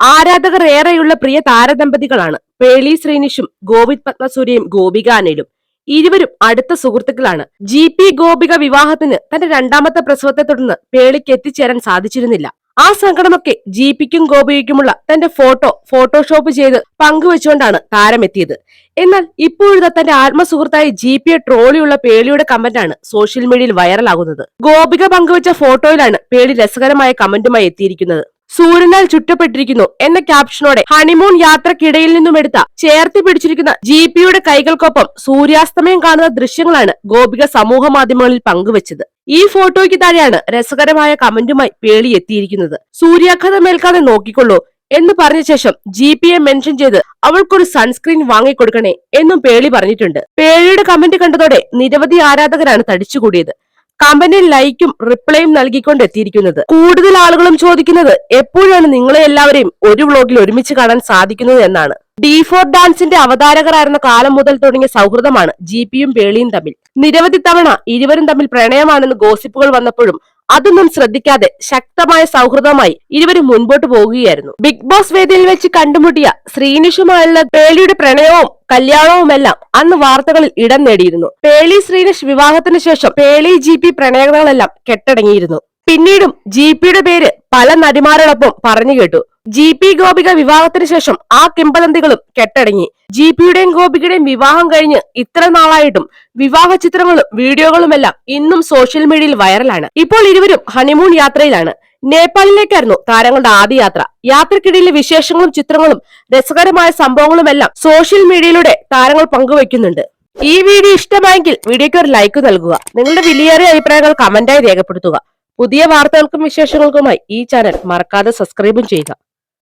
ആരാധകർ ഏറെയുള്ള പ്രിയ താരദമ്പതികളാണ്. പേളി ശ്രീനിഷും ഗോവിന്ദ് പത്മസൂര്യയും ഗോപിക അനിലും. ഇരുവരും അടുത്ത സുഹൃത്തുക്കളാണ്. ജി പി ഗോപിക വിവാഹത്തിന് തന്റെ രണ്ടാമത്തെ പ്രസവത്തെ തുടർന്ന് പേളിക്ക് എത്തിച്ചേരാൻ സാധിച്ചിരുന്നില്ല. ആ സങ്കടമൊക്കെ ജി പിക്കും ഗോപികയ്ക്കുമുള്ള തന്റെ ഫോട്ടോ ഫോട്ടോഷോപ്പ് ചെയ്ത് പങ്കുവെച്ചുകൊണ്ടാണ് താരമെത്തിയത്. എന്നാൽ ഇപ്പോഴത്തെ തന്റെ ആത്മസുഹൃത്തായ ജി പിയെ ട്രോളിയുള്ള പേളിയുടെ കമന്റാണ് സോഷ്യൽ മീഡിയയിൽ വൈറലാകുന്നത്. ഗോപിക പങ്കുവച്ച ഫോട്ടോയിലാണ് പേളി രസകരമായ കമന്റുമായി എത്തിയിരിക്കുന്നത്. സൂര്യനാൽ ചുറ്റപ്പെട്ടിരിക്കുന്നു എന്ന ക്യാപ്ഷനോടെ ഹണിമൂൺ യാത്രക്കിടയിൽ നിന്നും എടുത്ത ചേർത്തി പിടിച്ചിരിക്കുന്ന ജി പിയുടെ കൈകൾക്കൊപ്പം സൂര്യാസ്തമയം കാണുന്ന ദൃശ്യങ്ങളാണ് ഗോപിക സമൂഹ മാധ്യമങ്ങളിൽ പങ്കുവച്ചത്. ഈ ഫോട്ടോയ്ക്ക് താഴെയാണ് രസകരമായ കമന്റുമായി പേളി എത്തിയിരിക്കുന്നത്. സൂര്യാഘാതം ഏൽക്കാതെ നോക്കിക്കൊള്ളൂ എന്ന് പറഞ്ഞ ശേഷം ജി പിയെ മെൻഷൻ ചെയ്ത് അവൾക്കൊരു സൺസ്ക്രീൻ വാങ്ങിക്കൊടുക്കണേ എന്നും പേളി പറഞ്ഞിട്ടുണ്ട്. പേളിയുടെ കമന്റ് കണ്ടതോടെ നിരവധി ആരാധകരാണ് തടിച്ചുകൂടിയത്. കമന്റിൽ ലൈക്കും റിപ്ലൈയും നൽകിക്കൊണ്ട് എത്തിയിരിക്കുന്നത്. കൂടുതൽ ആളുകളും ചോദിക്കുന്നത് എപ്പോഴാണ് നിങ്ങളെ എല്ലാവരെയും ഒരു വ്ളോഗിൽ ഒരുമിച്ച് കാണാൻ സാധിക്കുന്നത് എന്നാണ്. ഡി ഫോർ ഡാൻസിന്റെ അവതാരകരായിരുന്ന കാലം മുതൽ തുടങ്ങിയ സൗഹൃദമാണ് ജി പിയും പേളിയും തമ്മിൽ. നിരവധി തവണ ഇരുവരും തമ്മിൽ പ്രണയമാണെന്ന് ഗോസിപ്പുകൾ വന്നപ്പോഴും അതൊന്നും ശ്രദ്ധിക്കാതെ ശക്തമായ സൗഹൃദമായി ഇരുവരും മുൻപോട്ട് പോകുകയായിരുന്നു. ബിഗ് ബോസ് വേദിയിൽ വെച്ച് കണ്ടുമുട്ടിയ ശ്രീനിഷുമായുള്ള പേളിയുടെ പ്രണയവും കല്യാണവുമെല്ലാം അന്ന് വാർത്തകളിൽ ഇടം നേടിയിരുന്നു. പേളി ശ്രീനിഷ് വിവാഹത്തിന് ശേഷം പേളി ജി പി പ്രണയങ്ങളെല്ലാം കെട്ടടങ്ങിയിരുന്നു. പിന്നീടും ജി പിയുടെ പേര് പല നടിമാരോടൊപ്പം പറഞ്ഞു കേട്ടു. ജി പി ഗോപിക വിവാഹത്തിന് ശേഷം ആ കിംബദന്തികളും കെട്ടടങ്ങി. ജി പിയുടെയും ഗോപികയുടെയും വിവാഹം കഴിഞ്ഞ് ഇത്ര നാളായിട്ടും വിവാഹ ചിത്രങ്ങളും വീഡിയോകളുമെല്ലാം ഇന്നും സോഷ്യൽ മീഡിയയിൽ വൈറലാണ്. ഇപ്പോൾ ഇരുവരും ഹണിമൂൺ യാത്രയിലാണ്. നേപ്പാളിലേക്കായിരുന്നു താരങ്ങളുടെ ആദ്യ യാത്ര. യാത്രക്കിടയിലെ വിശേഷങ്ങളും ചിത്രങ്ങളും രസകരമായ സംഭവങ്ങളുമെല്ലാം സോഷ്യൽ മീഡിയയിലൂടെ താരങ്ങൾ പങ്കുവയ്ക്കുന്നുണ്ട്. ഈ വീഡിയോ ഇഷ്ടമായെങ്കിൽ വീഡിയോക്ക് ഒരു ലൈക്ക് നൽകുക. നിങ്ങളുടെ വിലയേറിയ അഭിപ്രായങ്ങൾ കമന്റായി രേഖപ്പെടുത്തുക. പുതിയ വാർത്തകൾക്കും വിശേഷങ്ങൾക്കുമായി ഈ ചാനൽ മറക്കാതെ സബ്സ്ക്രൈബും ചെയ്യുക.